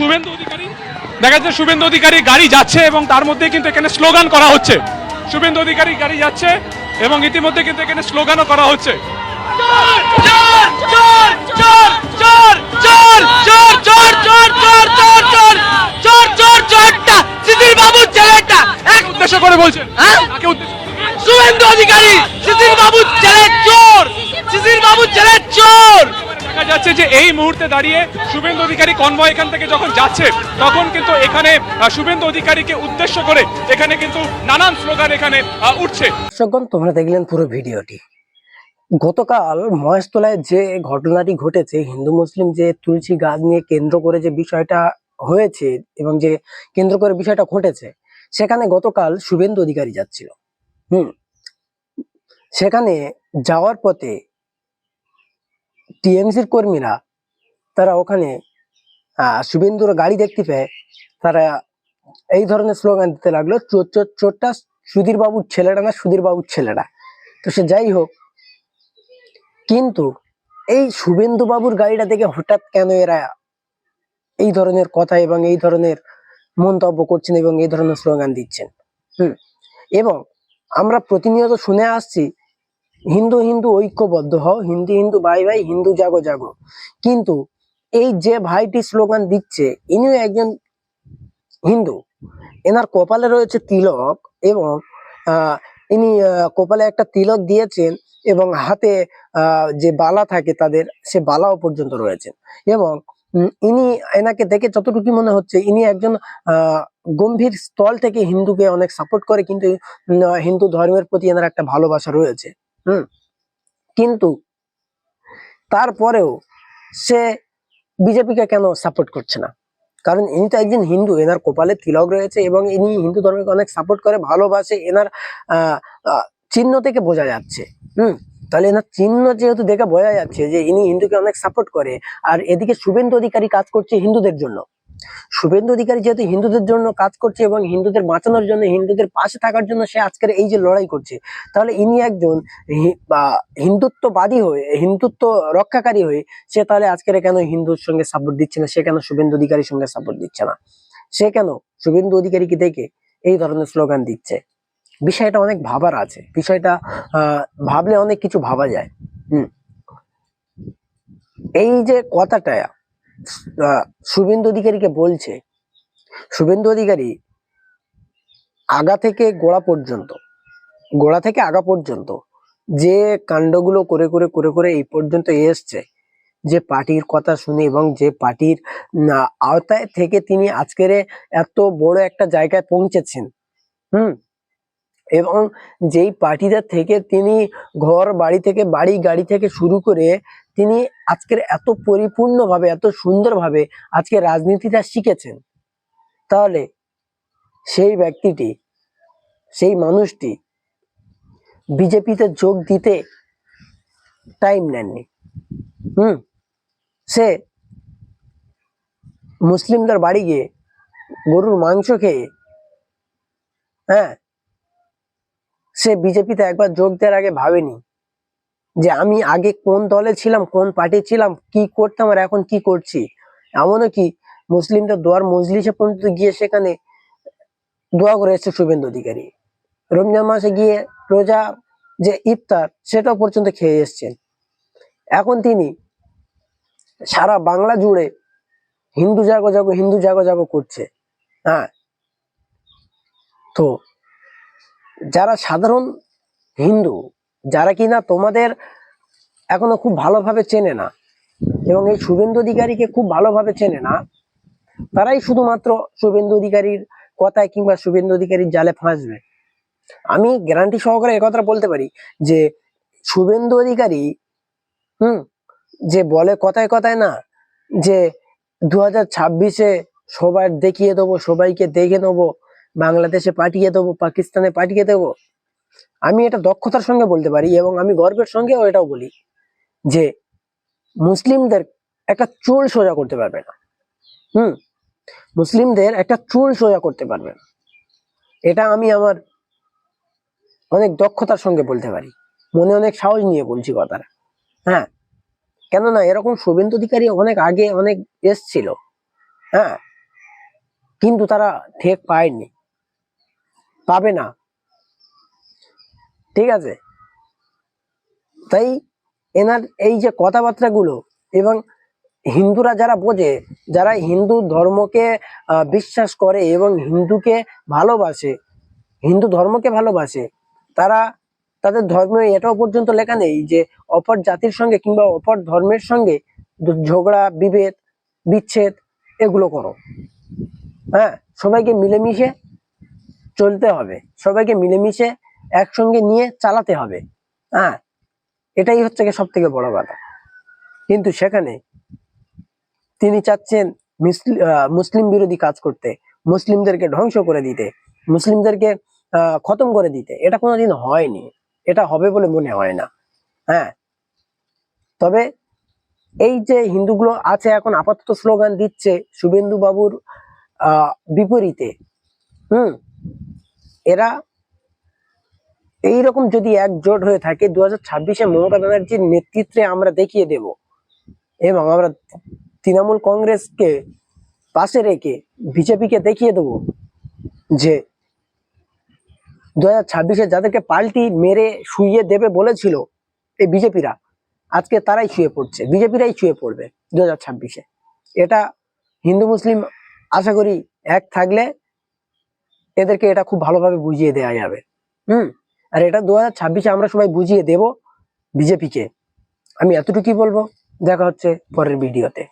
শুভেন্দু অধিকারী। দেখা যাচ্ছে শুভেন্দু অধিকারী গাড়ি যাচ্ছে এবং তার মধ্যে কিন্তু এখানে স্লোগান করা হচ্ছে। শুভেন্দু অধিকারী গাড়ি যাচ্ছে এবং ইতিমধ্যে কিন্তু এখানে স্লোগানও করা হচ্ছে। কাকে উদ্দেশ্য করে বলছেন। হ্যাঁ? শুভেন্দু অধিকারী শিশির বাবু ছেলে চোর। শিশির বাবু ছেলে চোর। দেখা যাচ্ছে যে এই মুহূর্তে দাঁড়িয়ে শুভেন্দু অধিকারী কনভয় এখান থেকে যখন যাচ্ছে, তখন কিন্তু এখানে শুভেন্দু অধিকারীকে উদ্দেশ্য করে এখানে কিন্তু নানান স্লোগান এখানে উঠছে। দর্শকগণ, তোমরা দেখলেন পুরো ভিডিওটি। গতকাল মহেশতলায় যে ঘটনাটি ঘটেছে, হিন্দু মুসলিম যে তুলসী গাছ নিয়ে কেন্দ্র করে যে বিষয়টা হয়েছে এবং যে কেন্দ্র করে বিষয়টা ঘটেছে, সেখানে গতকাল শুভেন্দু অধিকারী যাচ্ছিল। হুম। সেখানে যাওয়ার পথে টিএমসির কর্মীরা, তারা ওখানে শুভেন্দুর গাড়ি দেখতে পেয়ে, তারা এই ধরনের স্লোগান দিতে লাগল চোর চোর চোরটা সুধীর বাবুর ছেলেটা না সুধীর বাবুর ছেলেটা? তো সে যাই হোক, কিন্তু এই শুভেন্দু বাবুর গাড়িটা দেখে হঠাৎ কেন এরা এই ধরনের কথা এবং এই ধরনের মন্তব্য করছেন এবং এই ধরনের স্লোগান দিচ্ছেন? হুম, এবং আমরা প্রতিনিয়ত শুনে আসছি হিন্দু হিন্দু ঐক্যবদ্ধ হও, হিন্দু হিন্দু ভাই ভাই, হিন্দু জাগো জাগো। কিন্তু এই যে ভাইটি স্লোগান দিচ্ছে, ইনিও একজন হিন্দু। এনার কপালে রয়েছে তিলক এবং ইনি কপালে একটা তিলক দিয়েছেন এবং হাতে যে বালা থাকে তাদের, সে বালাও পর্যন্ত রয়েছেন এবং ইনি এনাকে দেখে যতটুকু মনে হচ্ছে, ইনি একজন গম্ভীর স্থল থেকে হিন্দুকে অনেক সাপোর্ট করে, কিন্তু হিন্দু ধর্মের প্রতি এনার একটা ভালোবাসা রয়েছে। হুম। কিন্তু তারপরেও সে বিজেপিকে কেন সাপোর্ট করছে না? কারণ ইনি তো একজন হিন্দু, এনার কপালে তিলক রয়েছে এবং ইনি হিন্দু ধর্মকে অনেক সাপোর্ট করে, ভালোবাসে, এনার চিহ্ন থেকে বোঝা যাচ্ছে। হুম। তাহলে এনার চিহ্ন যেহেতু দেখে বোঝা যাচ্ছে যে ইনি হিন্দুকে অনেক সাপোর্ট করে, আর এদিকে শুভেন্দু অধিকারী কাজ করছে হিন্দুদের জন্য। শুভেন্দু অধিকারী যেহেতু হিন্দুদের জন্য কাজ করছে এবং হিন্দুদের বাঁচানোর জন্য, হিন্দুদের পাশে থাকার জন্য সে আজকের এই যে লড়াই করছে, তাহলে ইনি একজন হিন্দুত্ববাদী হয়ে, হিন্দুত্ব রক্ষাকারী হয়ে সে তাহলে আজকের কেন হিন্দুর সঙ্গে সাপোর্ট দিচ্ছে না? সে কেন শুভেন্দু অধিকারীর সঙ্গে সাপোর্ট দিচ্ছে না? সে কেন শুভেন্দু অধিকারীকে দেখে এই ধরনের স্লোগান দিচ্ছে? বিষয়টা অনেক ভাবার আছে। বিষয়টা ভাবলে অনেক কিছু ভাবা যায়। হুম। এই যে কথাটা শুভেন্দু অধিকারীকে বলছে, শুভেন্দু অধিকারী আগা থেকে গোড়া পর্যন্ত, গোড়া থেকে আগা পর্যন্ত যে কাণ্ডগুলো করে করে করে করে এই পর্যন্ত এসছে, যে পার্টির কথা শুনে এবং যে পার্টির আওতায় থেকে তিনি আজকের এত বড় একটা জায়গায় পৌঁছেছেন, হুম? এবং যেই পার্টিটা থেকে তিনি ঘর বাড়ি থেকে বাড়ি গাড়ি থেকে শুরু করে তিনি আজকের এত পরিপূর্ণভাবে, এত সুন্দরভাবে আজকে রাজনীতিটা শিখেছেন। তাহলে সেই ব্যক্তিটি, সেই মানুষটি বিজেপিতে যোগ দিতে টাইম নেননি। হুম? সে মুসলিমদের বাড়ি গিয়ে গরুর মাংস খেয়ে হ্যাঁ? সে বিজেপিতে একবার যোগ দেওয়ার আগে ভাবেনি। যে আমি আগে কোন দলে ছিলাম, কোন পার্টি ছিলাম, কি করতাম আর এখন কি করছি? এমনও কি মুসলিমদের দোয়ার মজলিসে পর্যন্ত গিয়ে সেখানে দোয়া করে এসেছে শুভেন্দু অধিকারী। রমজান মাসে গিয়ে রোজা যে ইফতার, সেটাও পর্যন্ত খেয়ে এসছেন। এখন তিনি সারা বাংলা জুড়ে হিন্দু জাগো জাগো, হিন্দু জাগো জাগো করছে। হ্যাঁ। তো যারা সাধারণ হিন্দু যারা কিনা তোমাদের এখনও খুব ভালোভাবে চেনে না, এবং এই শুভেন্দু অধিকারীকে খুব ভালোভাবে চেনে না, তারাই শুধুমাত্র শুভেন্দু অধিকারীর কথায় কিংবা শুভেন্দু অধিকারীর জালে ফাঁসবে। আমি গ্যারান্টি সহকারে একথা বলতে পারি যে, শুভেন্দু অধিকারী, হুম, যে বলে কথায় কথায় না, যে দু হাজার ছাব্বিশে সবার দেখিয়ে দেবো, সবাইকে দেখে নেব, বাংলাদেশে পাঠিয়ে দেবো, পাকিস্তানে পাঠিয়ে দেবো আমি এটা দক্ষতার সঙ্গে বলতে পারি এবং আমি গর্বের সঙ্গেও এটাও বলি যে মুসলিমদের একটা চুল সোজা করতে পারবে না। হুম? মুসলিমদের একটা চুল সোজা করতে পারবে না। এটা আমি আমার অনেক দক্ষতার সঙ্গে বলতে পারি। মনে অনেক সাহস নিয়ে বলছি কথাটা। হ্যাঁ? কেননা এরকম শুভেন্দু অধিকারী অনেক আগে অনেক এসছিল। হ্যাঁ? কিন্তু তারা ঠেক পায়নি। পাবে না। ঠিক আছে? তাই এনার এই যে কথাবার্তাগুলো এবং হিন্দুরা যারা বোঝে, যারা হিন্দু ধর্মকে বিশ্বাস করে এবং হিন্দুকে ভালোবাসে, হিন্দু ধর্মকে ভালোবাসে, তারা তাদের ধর্মে এটাও পর্যন্ত লেখা নেই যে অপর জাতির সঙ্গে কিংবা অপর ধর্মের সঙ্গে ঝগড়া, বিভেদ, বিচ্ছেদ এগুলো করো। হ্যাঁ? সবাইকে মিলেমিশে চলতে হবে। সবাইকে মিলেমিশে একসঙ্গে নিয়ে চালাতে হবে। হ্যাঁ এটাই হচ্ছে সব থেকে বড় কথা কিন্তু সেখানে তিনি চাচ্ছেন মুসলিম বিরোধী কাজ করতে মুসলিমদেরকে ধ্বংস করে দিতে মুসলিমদেরকে খতম করে দিতে। এটা কোনোদিন হয়নি। এটা হবে বলে মনে হয় না। হ্যাঁ তবে এই যে হিন্দুগুলো আছে এখন আপাতত স্লোগান দিচ্ছে শুভেন্দু বাবুর আহ, বিপরীতে। হুম এরা এইরকম যদি একজোট হয়ে থাকে দু হাজার ছাব্বিশে মমতা ব্যানার্জির নেতৃত্বে আমরা দেখিয়ে দেব। এবং আমরা তৃণমূল কংগ্রেসকে পাশে রেখে বিজেপিকে দেখিয়ে দেব যে দু হাজার ছাব্বিশে যাদেরকে পাল্টি মেরে শুইয়ে দেবে বলেছিল এই বিজেপিরা, আজকে তারাই শুয়ে পড়ছে, বিজেপিরাই শুয়ে পড়বে দু হাজার ছাব্বিশে। এটা হিন্দু মুসলিম আশা করি এক থাকলে এদেরকে এটা খুব ভালোভাবে বুঝিয়ে দেওয়া যাবে। হুম? আর এটা দু হাজার ছাব্বিশে আমরা সবাই বুঝিয়ে দেব বিজেপিকে। আমি এতটুকুই বলব। দেখা হচ্ছে পরের ভিডিওতে।